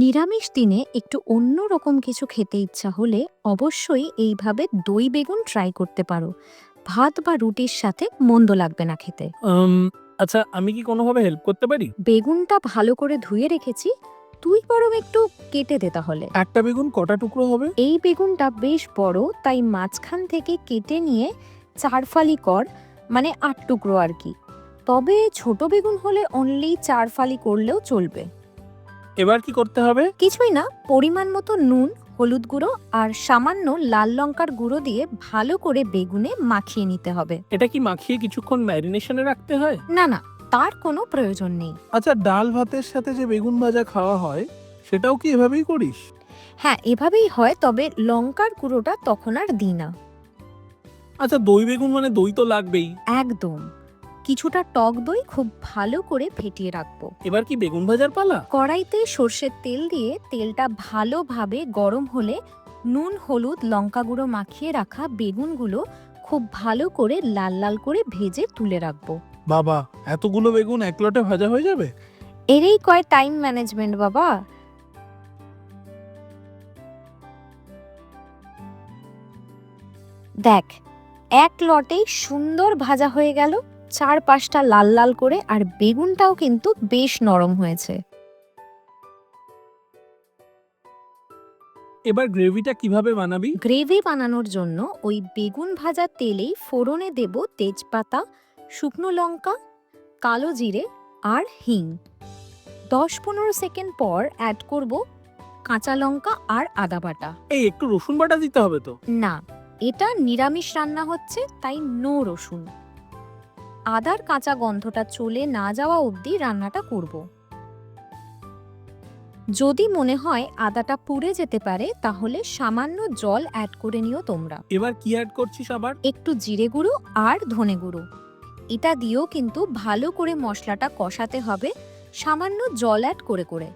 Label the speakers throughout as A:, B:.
A: নিরামিষ দিনে একটু অন্য রকম কিছু খেতে ইচ্ছা হলে অবশ্যই এইভাবে দই বেগুন ট্রাই করতে পারো। ভাত বা রুটির সাথে মন্দ লাগবে না খেতে।
B: আচ্ছা আমি কি কোনোভাবে হেল্প করতে পারি?
A: বেগুনটা ভালো করে ধুয়ে রেখেছি। তুই বরং একটু কেটে দে তাহলে।
B: একটা বেগুন কটা টুকরো হবে?
A: এই বেগুনটা বেশ বড় তাই মাঝখান থেকে কেটে নিয়ে চার ফালি কর মানে আট টুকরো আর কি। তবে ছোট বেগুন হলে অনলি চার ফালি করলেও চলবে।
B: এবার কি করতে হবে?
A: কিছুই না পরিমাণ মতো নুন হলুদ গুঁড়ো আর সামান্য লাল লঙ্কার গুঁড়ো দিয়ে ভালো করে বেগুনে মাখিয়ে নিতে হবে।
B: এটা কি মাখিয়ে কিছুক্ষণ ম্যারিনেশনে রাখতে হয়?
A: না না তার কোনো প্রয়োজন নেই।
C: আচ্ছা ডাল ভাতের সাথে যে বেগুন ভাজা খাওয়া হয় সেটাও কি এভাবেই করিস?
A: হ্যাঁ এভাবেই হয় তবে লঙ্কার গুঁড়োটা তখন আর দিই না।
B: আচ্ছা দই বেগুন মানে দই তো লাগবেই।
A: একদম। কিছুটা টক দই খুব ভালো করে ফেটিয়ে রাখব।
B: এবার কি বেগুন ভাজার পালা?
A: কড়াইতে সর্ষের তেল দিয়ে তেলটা ভালোভাবে গরম হলে নুন হলুদ লঙ্কা গুঁড়ো মাখিয়ে রাখা বেগুনগুলো খুব ভালো করে লাল লাল করে ভেজে তুলে রাখব।
C: বাবা এতগুলো বেগুন এক লটে ভাজা হয়ে যাবে?
A: এরই কয় টাইম ম্যানেজমেন্ট বাবা? দেখ এক লটেই সুন্দর ভাজা হয়ে গেল। চার পাঁচটা লাল লাল করে আর বেগুনটাও কিন্তু বেশ নরম হয়েছে।
B: এবার গ্রেভিটা কীভাবে বানাবি?
A: গ্রেভি বানানোর জন্য ওই বেগুন ভাজা তেলেই ফোড়নে দেব তেজপাতা শুকনো লঙ্কা কালো জিরে আর হিং। দশ পনেরো সেকেন্ড পর অ্যাড করব কাঁচা লঙ্কা আর আদা বাটা।
B: এই একটু রসুন বাটা দিতে হবে তো?
A: না এটা নিরামিষ রান্না হচ্ছে তাই নো রসুন। আদার কাঁচা গন্ধটা চলে না যাওয়া অবধি রান্নাটা করব। যদি মনে হয় আদাটা পুড়ে যেতে পারে তাহলে সামান্য জল অ্যাড করে নিও তোমরা।
B: এবার কি অ্যাড করছিস আবার?
A: একটু জিরে গুঁড়ো আর ধনে গুঁড়ো। এটা দিয়েও কিন্তু ভালো করে মশলাটা কষাতে হবে সামান্য জল অ্যাড করে করে।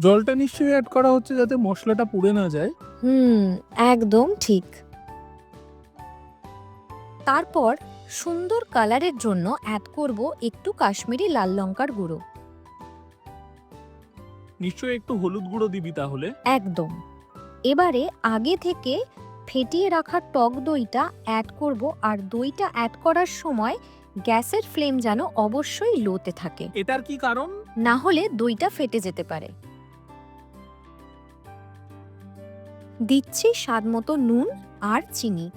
C: জলটা নিশ্চয়ই অ্যাড করা হচ্ছে যাতে মশলাটা পুড়ে না যায়।
A: হুম একদম ঠিক। তারপর সুন্দর কালারের জন্য অ্যাড করব একটু কাশ্মীরি লাল লঙ্কার গুঁড়ো।
B: নিশ্চয়ই একটু হলুদ গুঁড়ো দিবি তাহলে।
A: একদম। এবারে আগে থেকে ফেটিয়ে রাখা টক দইটা অ্যাড করব আর দইটা অ্যাড করার সময় গ্যাসের ফ্লেম যেন অবশ্যই লোতে থাকে।
B: এটার কি কারণ?
A: না হলে দইটা ফেটে যেতে পারে। দিচ্ছি স্বাদ মতো নুন আর চিনি।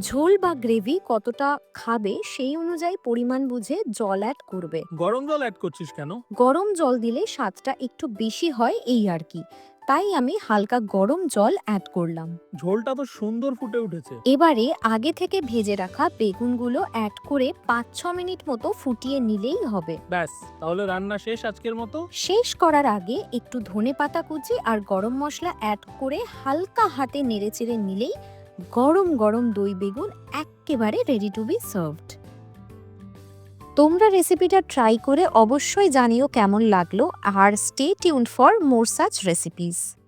A: ঝোল বা গ্রেভি কতটা খাবে সেই অনুযায়ী পরিমাণ বুঝে জল অ্যাড করবে।
B: গরম জল অ্যাড করছিস কেন?
A: গরম জল দিলে স্বাদটা একটু বেশি হয় এই আর কি। তাই আমি হালকা গরম জল অ্যাড করলাম।
B: ঝোলটা তো সুন্দর ফুটে উঠেছে।
A: এবারে আগে থেকে ভেজে রাখা বেগুনগুলো অ্যাড করে পাঁচ ছ মিনিট মতো ফুটিয়ে নিলেই হবে।
B: ব্যাস তাহলে রান্না শেষ আজকের মতো?
A: শেষ করার আগে একটু ধনে পাতা কুচি আর গরম মশলা অ্যাড করে হালকা হাতে নেড়েচেড়ে নিলেই গরম গরম দই বেগুন একেবারে রেডি টু বি সার্ভড তোমরা রেসিপিটা ট্রাই করে অবশ্যই জানিও কেমন লাগল, আর stay tune for more such recipes